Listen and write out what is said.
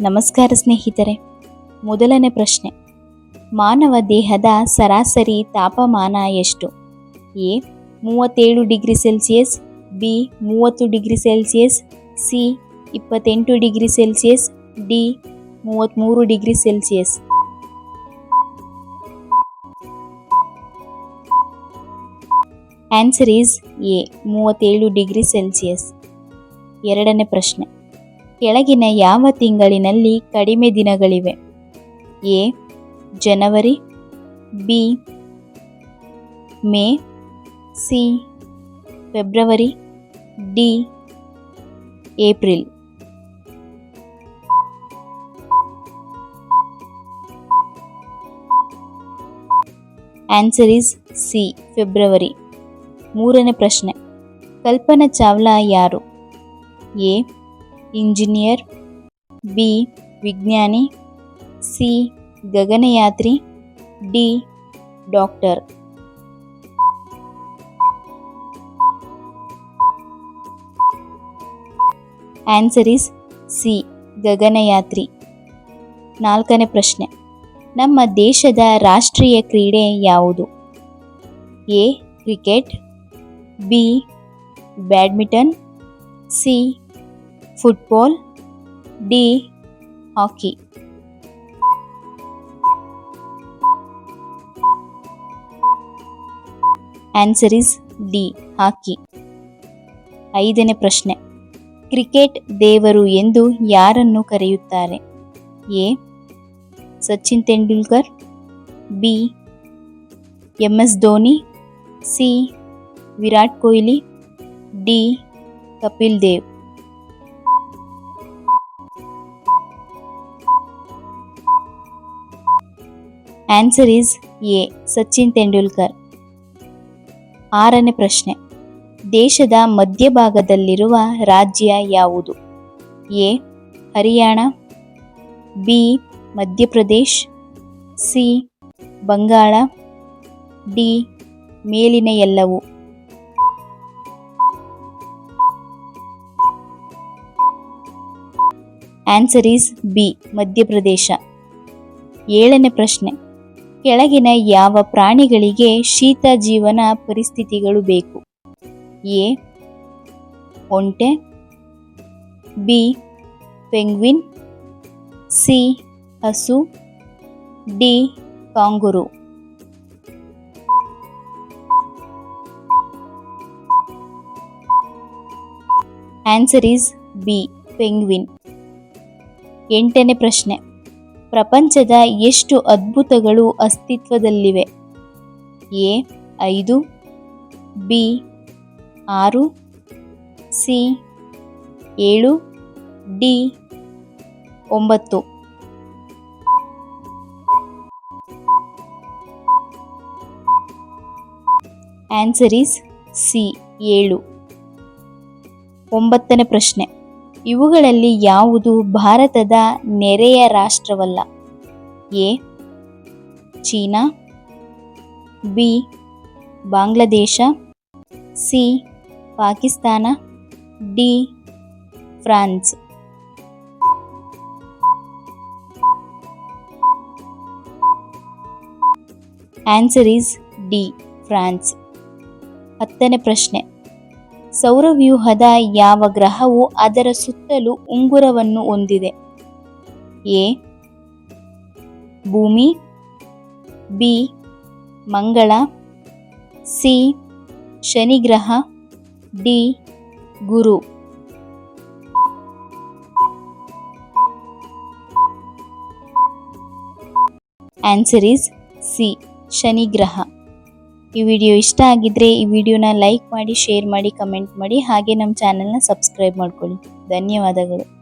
ನಮಸ್ಕಾರ ಸ್ನೇಹಿತರೆ. ಮೊದಲನೇ ಪ್ರಶ್ನೆ. ಮಾನವ ದೇಹದ ಸರಾಸರಿ ತಾಪಮಾನ ಎಷ್ಟು? ಎ, ಮೂವತ್ತೇಳು ಡಿಗ್ರಿ ಸೆಲ್ಸಿಯಸ್, ಬಿ, ಮೂವತ್ತು ಡಿಗ್ರಿ ಸೆಲ್ಸಿಯಸ್, ಸಿ, ಇಪ್ಪತ್ತೆಂಟು ಡಿಗ್ರಿ ಸೆಲ್ಸಿಯಸ್, ಡಿ ಮೂವತ್ತ್ಮೂರು degree Celsius. Answer is A, ಮೂವತ್ತೇಳು ಡಿಗ್ರಿ ಸೆಲ್ಸಿಯಸ್. ಎರಡನೇ ಪ್ರಶ್ನೆ. ಕೆಳಗಿನ ಯಾವ ತಿಂಗಳಿನಲ್ಲಿ ಕಡಿಮೆ ದಿನಗಳಿವೆ? A. January, B. May, C. February, D. April. Answer is C. February. ಮೂರನೇ ಪ್ರಶ್ನೆ. ಕಲ್ಪನಾ ಚಾವ್ಲಾ ಯಾರು? ಎ. ಇಂಜಿನಿಯರ್, ಬಿ, ವಿಜ್ಞಾನಿ, C, ಗಗನಯಾತ್ರಿ, D, doctor. Answer is C, ಗಗನಯಾತ್ರಿ. ನಾಲ್ಕನೇ ಪ್ರಶ್ನೆ. ನಮ್ಮ ದೇಶದ ರಾಷ್ಟ್ರೀಯ ಕ್ರೀಡೆ ಯಾವುದು? A, cricket, B, badminton, C football D hockey answer is D hockey ಐದನೇ ಪ್ರಶ್ನೆ. ಕ್ರಿಕೆಟ್ ದೇವರು ಎಂದು ಯಾರನ್ನು ಕರೆಯುತ್ತಾರೆ? A, Sachin Tendulkar, B, M S Dhoni, C, Virat Kohli, D, Kapil Dev. Answer is A Sachin Tendulkar. ಆರನೇ ಪ್ರಶ್ನೆ. ದೇಶದ ಮಧ್ಯಭಾಗದಲ್ಲಿರುವ ರಾಜ್ಯ ಯಾವುದು? A. Haryana, B. Madhya Pradesh, C. Bengal, D. ಮೇಲಿನ ಎಲ್ಲವು ಆನ್ಸರ್ ಈಸ್ ಬಿ ಮಧ್ಯಪ್ರದೇಶ. ಏಳನೇ ಪ್ರಶ್ನೆ. ಕೆಳಗಿನ ಯಾವ ಪ್ರಾಣಿಗಳಿಗೆ ಶೀತ ಜೀವನ ಪರಿಸ್ಥಿತಿಗಳು ಬೇಕು? ಎ. ಒಂಟೆ, ಬಿ. Penguin, C. ಹಸು, D. Kangaroo. Answer is B, penguin. ಎಂಟನೇ ಪ್ರಶ್ನೆ. ಪ್ರಪಂಚದ ಎಷ್ಟು ಅದ್ಭುತಗಳು ಅಸ್ತಿತ್ವದಲ್ಲಿವೆ? ಎ, ಐದು, ಬಿ, ಆರು, ಸಿ, ಏಳು, ಡಿ, ಒಂಬತ್ತು. ಆನ್ಸರ್ ಈಸ್ ಸಿ ಏಳು. ಒಂಬತ್ತನೇ ಪ್ರಶ್ನೆ. ಇವುಗಳಲ್ಲಿ ಯಾವುದು ಭಾರತದ ನೆರೆಯ ರಾಷ್ಟ್ರವಲ್ಲ? A. China, B. Bangladesh, C. Pakistan, D. France. Answer is D, France. ಹತ್ತನೇ ಪ್ರಶ್ನೆ. ಸೌರವ್ಯೂಹದ ಯಾವ ಗ್ರಹವು ಅದರ ಸುತ್ತಲೂ ಉಂಗುರವನ್ನು ಹೊಂದಿದೆ? ಎ. ಭೂಮಿ. ಬಿ. ಮಂಗಳ. ಸಿ. ಶನಿ ಗ್ರಹ ಡಿ. ಗುರು. ಆನ್ಸರ್ ಇಸ್ ಸಿ ಶನಿ ಗ್ರಹ ಈ ವಿಡಿಯೋ ಇಷ್ಟ ಆಗಿದ್ರೆ ಈ ವಿಡಿಯೋನ ಲೈಕ್ ಮಾಡಿ ಶೇರ್ ಮಾಡಿ ಕಮೆಂಟ್ ಮಾಡಿ, ಹಾಗೆ ನಮ್ಮ ಚಾನೆಲ್ನ ಸಬ್ಸ್ಕ್ರೈಬ್ ಮಾಡ್ಕೊಳ್ಳಿ. ಧನ್ಯವಾದಗಳು.